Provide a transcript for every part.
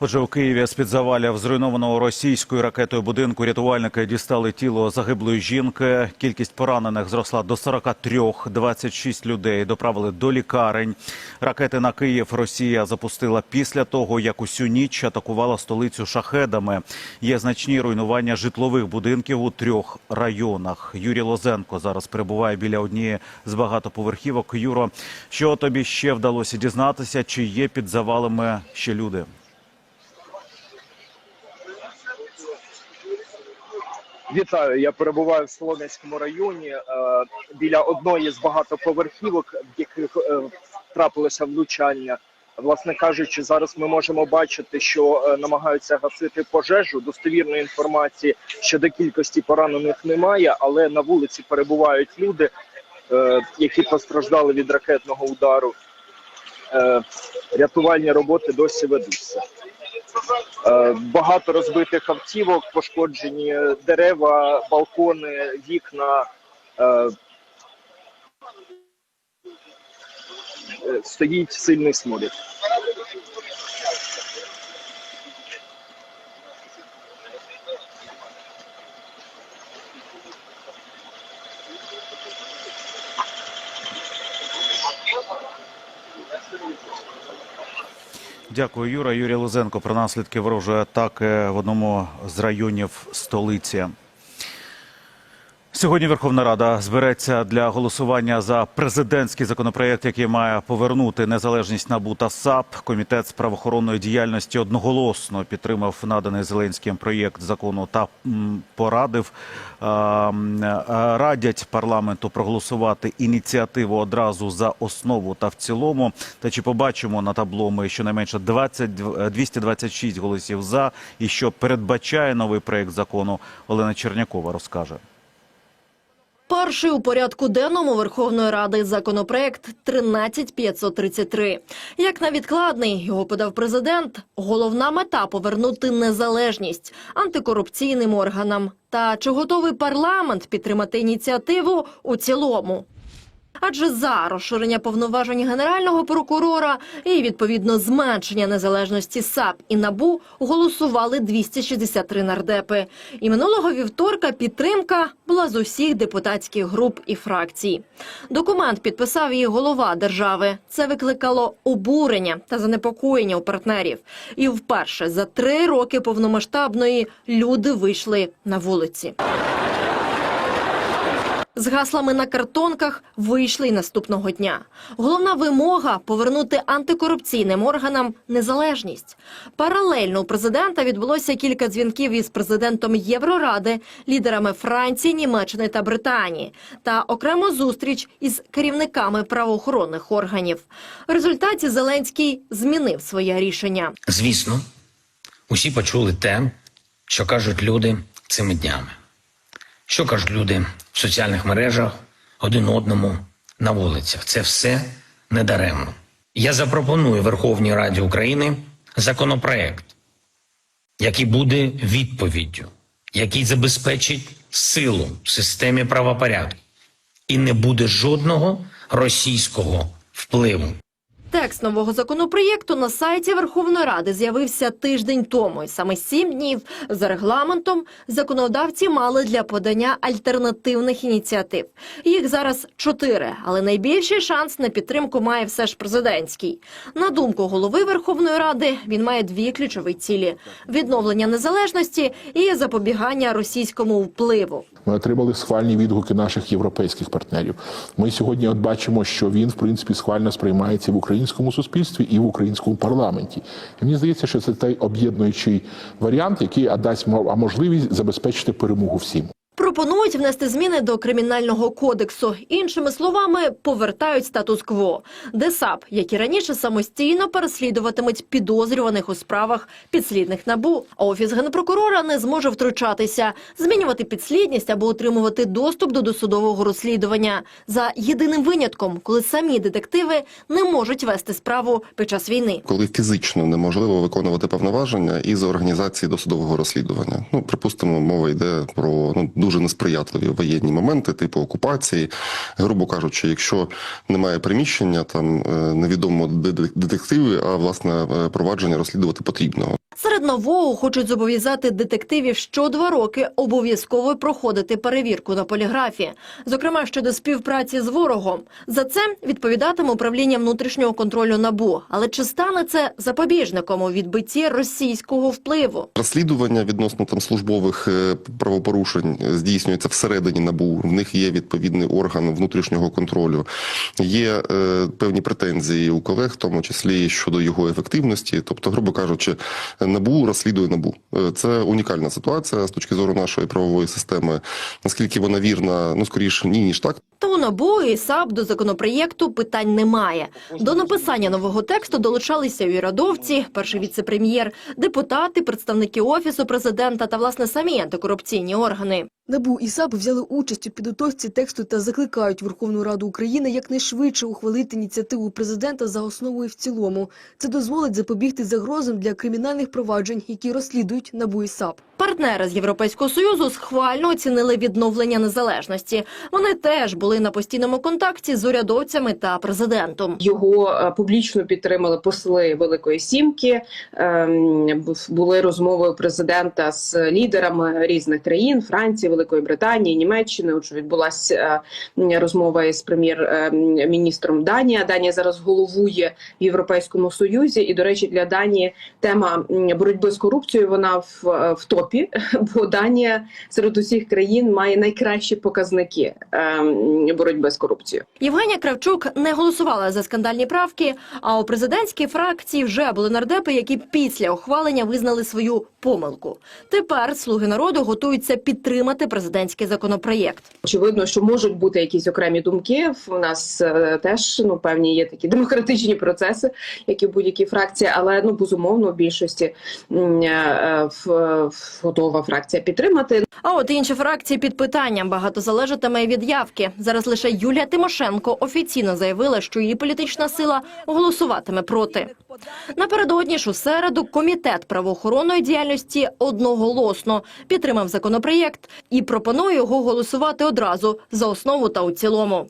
Отже, у Києві з-під завалів зруйнованого російською ракетою будинку рятувальники дістали тіло загиблої жінки. Кількість поранених зросла до 43, 26 людей доправили до лікарень. Ракети на Київ Росія запустила після того, як усю ніч атакувала столицю шахедами. Є значні руйнування житлових будинків у трьох районах. Юрій Лозенко зараз перебуває біля однієї з багатоповерхівок. Юро, що тобі ще вдалося дізнатися? Чи є під завалами ще люди? Вітаю, я перебуваю в Солом'янському районі е, біля одної з багатоповерхівок, в яких е, трапилося влучання. Власне кажучи, зараз ми можемо бачити, що е, намагаються гасити пожежу. Достовірної інформації щодо кількості поранених немає, але на вулиці перебувають люди, які постраждали від ракетного удару. Рятувальні роботи досі ведуться. Е, Багато розбитих автівок, пошкоджені дерева, балкони, вікна. Е, е, Стоїть сильний сморід. Дякую, Юра. Юрій Лозенко про наслідки ворожої атаки в одному з районів столиці. Сьогодні Верховна Рада збереться для голосування за президентський законопроект, який має повернути незалежність НАБУ та САП. Комітет з правоохоронної діяльності одноголосно підтримав наданий Зеленським проєкт закону та порадив радять парламенту проголосувати ініціативу одразу за основу та в цілому. Та чи побачимо на табло ми щонайменше 20, дв- 226 голосів за і що передбачає новий проєкт закону, Олена Чернякова розкаже. Перший у порядку денному Верховної Ради законопроект 13533. Як на відкладний його подав президент, головна мета повернути незалежність антикорупційним органам. Та чи готовий парламент підтримати ініціативу у цілому? Адже за розширення повноважень генерального прокурора і відповідно зменшення незалежності САП і НАБУ голосували 263 нардепи. І минулого вівторка підтримка була з усіх депутатських груп і фракцій. Документ підписав її голова держави. Це викликало обурення та занепокоєння у партнерів. І вперше за три роки повномасштабної люди вийшли на вулиці. З гаслами на картонках вийшли й наступного дня. Головна вимога повернути антикорупційним органам незалежність. Паралельно у президента відбулося кілька дзвінків із президентом Євроради, лідерами Франції, Німеччини та Британії, та окремо зустріч із керівниками правоохоронних органів. В результаті Зеленський змінив своє рішення. Звісно, усі почули те, що кажуть люди цими днями. Що кажуть люди в соціальних мережах один одному на вулицях. Це все недаремно. Я запропоную Верховній Раді України законопроект, який буде відповіддю, який забезпечить силу в системі правопорядку і не буде жодного російського впливу. Текст нового законопроєкту на сайті Верховної Ради з'явився тиждень тому. І саме сім днів за регламентом законодавці мали для подання альтернативних ініціатив. Їх зараз чотири, але найбільший шанс на підтримку має все ж президентський. На думку голови Верховної Ради, він має дві ключові цілі: відновлення незалежності і запобігання російському впливу. Ми отримали схвальні відгуки наших європейських партнерів. Ми сьогодні от бачимо, що він в принципі схвально сприймається в українському суспільстві і в українському парламенті. І мені здається, що це той об'єднуючий варіант, який дасть можливість забезпечити перемогу всім. Пропонують внести зміни до кримінального кодексу. Іншими словами, повертають статус-кво, де САП, як і раніше, самостійно переслідуватимуть підозрюваних у справах підслідних набу. А офіс генпрокурора не зможе втручатися, змінювати підслідність або отримувати доступ до досудового розслідування за єдиним винятком, коли самі детективи не можуть вести справу під час війни. коли фізично неможливо виконувати повноваження із організації досудового розслідування. Ну, припустимо, мова йде про ну дуже несприятливі воєнні моменти, типу окупації. Грубо кажучи, якщо немає приміщення, там е, невідомо де де- детективи, а власне е, провадження розслідувати потрібно. Серед нового хочуть зобов'язати детективів що два роки обов'язково проходити перевірку на поліграфі, зокрема щодо співпраці з ворогом. За це відповідатиме управління внутрішнього контролю набу. Але чи стане це запобіжником у відбитті російського впливу? Розслідування відносно там службових е, правопорушень здійснюється всередині набу. В них є відповідний орган внутрішнього контролю. Є е, певні претензії у колег, в тому числі щодо його ефективності. Тобто, грубо кажучи, набу розслідує набу. Е, Це унікальна ситуація з точки зору нашої правової системи. Наскільки вона вірна, ну скоріше ні, ніж так. Та у НАБУ і САП до законопроєкту питань немає. До написання нового тексту долучалися урядовці, перший віце-прем'єр, депутати, представники офісу президента та власне самі антикорупційні органи. НАБУ і САП взяли участь у підготовці тексту та закликають Верховну Раду України якнайшвидше ухвалити ініціативу президента за основу і в цілому. Це дозволить запобігти загрозам для кримінальних проваджень, які розслідують НАБУ і САП. Партнери з Європейського союзу схвально оцінили відновлення незалежності. Вони теж були на постійному контакті з урядовцями та президентом. Його е, публічно підтримали посли Великої Сімки. ем, Були розмови президента з лідерами різних країн Франції, Великої Британії, Німеччини. Отже, відбулася е, розмова із прем'єр-міністром Данії. Данія зараз головує в Європейському Союзі. І, до речі, для Данії тема боротьби з корупцією вона в, е, в топі, бо Данія серед усіх країн має найкращі показники ем, боротьби з корупцією. Євгенія Кравчук не голосувала за скандальні правки. А у президентській фракції вже були нардепи, які після ухвалення визнали свою помилку. Тепер слуги народу готуються підтримати президентський законопроєкт. Очевидно, що можуть бути якісь окремі думки. У нас е, теж ну певні є такі демократичні процеси, як і в будь-якій фракції, але ну безумовно в більшості е, в, в- готова фракція підтримати. А от інші фракції під питанням багато залежатиме від явки. Зараз лише Юлія Тимошенко офіційно заявила, що її політична сила голосуватиме проти. Напередодні ж у середу комітет правоохоронної діяльності одноголосно підтримав законопроєкт і пропонує його голосувати одразу за основу та у цілому.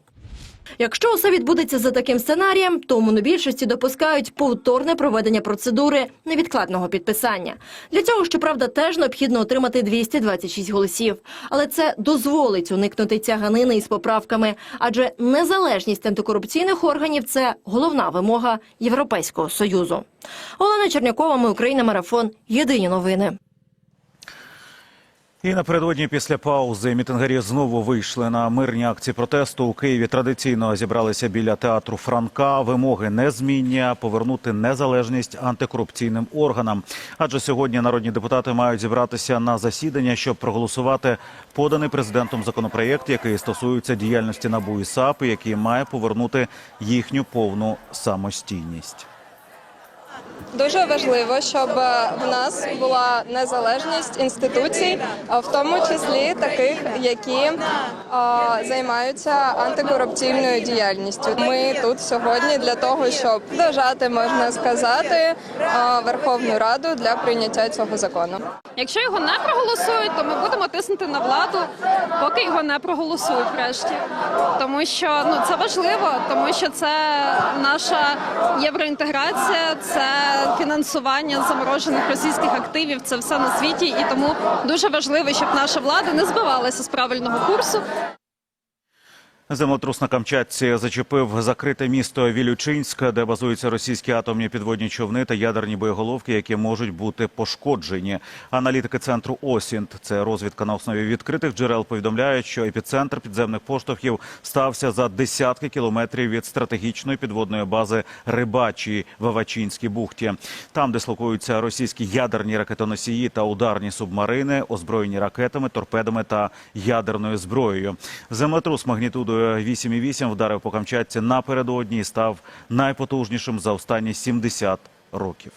Якщо усе відбудеться за таким сценарієм, то монобільшості допускають повторне проведення процедури невідкладного підписання. Для цього, щоправда, теж необхідно отримати 226 голосів. Але це дозволить уникнути тяганини із поправками, адже незалежність антикорупційних органів це головна вимога Європейського союзу. Олена Чернякова, ми Україна, марафон. Єдині новини. І напередодні після паузи мітингарі знову вийшли на мирні акції протесту. У Києві традиційно зібралися біля театру Франка. Вимоги незмінні – повернути незалежність антикорупційним органам. Адже сьогодні народні депутати мають зібратися на засідання, щоб проголосувати поданий президентом законопроєкт, який стосується діяльності НАБУ і САП, який має повернути їхню повну самостійність. Дуже важливо, щоб е, в нас була незалежність інституцій, в тому числі таких, які е, займаються антикорупційною діяльністю. Ми тут сьогодні для того, щоб дожати, можна сказати, е, Верховну Раду для прийняття цього закону. Якщо його не проголосують, то ми будемо тиснути на владу, поки його не проголосують врешті. Тому що ну це важливо, тому що це наша євроінтеграція, це фінансування заморожених російських активів. Це все на світі, і тому дуже важливо, щоб наша влада не збивалася з правильного курсу. Землетрус на Камчатці зачепив закрите місто Вілючинськ, де базуються російські атомні підводні човни та ядерні боєголовки, які можуть бути пошкоджені. Аналітики центру Осінт, це розвідка на основі відкритих джерел, повідомляють, що епіцентр підземних поштовхів стався за десятки кілометрів від стратегічної підводної бази Рибачі в Авачинській бухті. Там дислокуються російські ядерні ракетоносії та ударні субмарини, озброєні ракетами, торпедами та ядерною зброєю. Землетрус магнітудою 8,8 вдарив по Камчатці напередодні і став найпотужнішим за останні 70 років.